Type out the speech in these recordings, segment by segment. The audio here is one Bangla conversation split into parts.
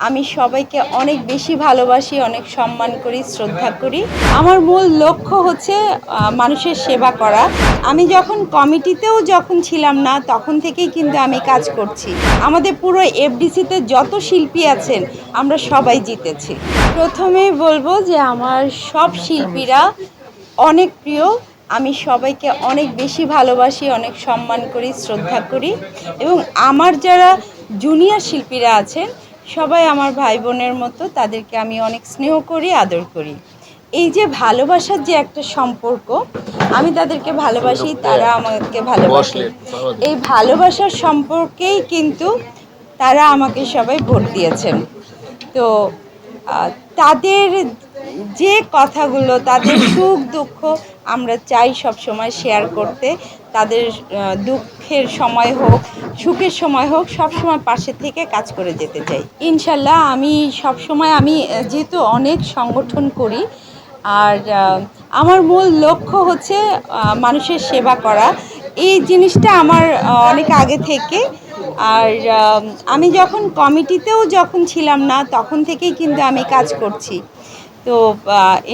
আমি সবাইকে অনেক বেশি ভালোবাসি, অনেক সম্মান করি, শ্রদ্ধা করি। আমার মূল লক্ষ্য হচ্ছে মানুষের সেবা করা। আমি যখন কমিটিতেও যখন ছিলাম না, তখন থেকেই কিন্তু আমি কাজ করছি। আমাদের পুরো এফডিসিতে যত শিল্পী আছেন, আমরা সবাই জিতেছি। প্রথমেই বলব যে, আমার সব শিল্পীরা অনেক প্রিয়। আমি সবাইকে অনেক বেশি ভালোবাসি, অনেক সম্মান করি, শ্রদ্ধা করি। এবং আমার যারা জুনিয়র শিল্পীরা আছেন সবাই আমার ভাই বোনের মতো তাদেরকে আমি অনেক স্নেহ করি আদর করি। এই যে ভালোবাসার যে একটা সম্পর্ক আমি তাদেরকে ভালোবাসি তারা আমাকে ভালোবাসে। এই ভালোবাসার সম্পর্কেই কিন্তু তারা আমাকে সবাই ভোট দিয়েছেন। তো তাদের যে কথাগুলো, তাদের সুখ, দুঃখ আমরা চাই সব সময় শেয়ার করতে। তাদের দুঃখের সময় হোক, সুখের সময় হোক, সব সময় পাশে থেকে কাজ করে যেতে চাই। ইনশাল্লাহ আমি সব সময় আমি যেহেতু অনেক সংগঠন করি, আর আমার মূল লক্ষ্য হচ্ছে মানুষের সেবা করা। এই জিনিসটা আমার অনেক আগে থেকে। আর আমি যখন কমিটিতেও যখন ছিলাম না, তখন থেকেই কিন্তু আমি কাজ করছি। তো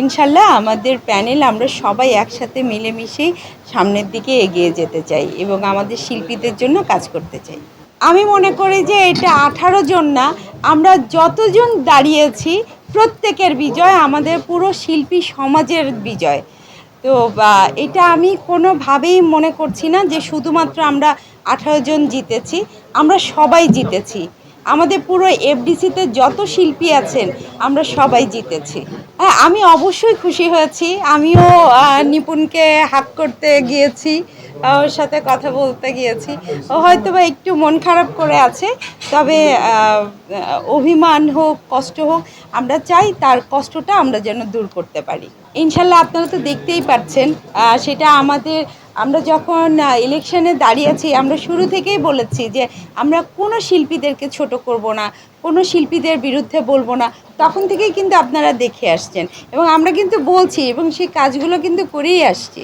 ইনশাল্লাহ আমাদের প্যানেল আমরা সবাই একসাথে মিলেমিশেই সামনের দিকে এগিয়ে যেতে চাই এবং আমাদের শিল্পীদের জন্য কাজ করতে চাই। আমি মনে করি যে এটা আঠারো জন না, আমরা যতজন দাঁড়িয়েছি প্রত্যেকের বিজয়, আমাদের পুরো শিল্পী সমাজের বিজয়। তো এটা আমি কোনোভাবেই মনে করছি না যে শুধুমাত্র আমরা আঠারো জন জিতেছি, আমরা সবাই জিতেছি। আমাদের পুরো এফডিসিতে যত শিল্পী আছেন, আমরা সবাই জিতেছি। হ্যাঁ আমি অবশ্যই খুশি হয়েছি। আমিও নিপুণকে হাত করতে গিয়েছি। ওর সাথে কথা বলতে গিয়েছি। ও হয়তো বা একটু মন খারাপ করে আছে, তবে অভিমান হোক, কষ্ট হোক, আমরা চাই তার কষ্টটা আমরা যেন দূর করতে পারি। ইনশাল্লাহ আপনারা তো দেখতেই পাচ্ছেন সেটা আমাদের, আমরা যখন ইলেকশনে দাঁড়িয়েছি, আমরা শুরু থেকেই বলেছি যে আমরা কোনো শিল্পীদেরকে ছোট করব না, কোনো শিল্পীদের বিরুদ্ধে বলব না, তখন থেকেই কিন্তু আপনারা দেখে আসছেন। এবং আমরা কিন্তু বলছি এবং সেই কাজগুলো কিন্তু করেই আসছি।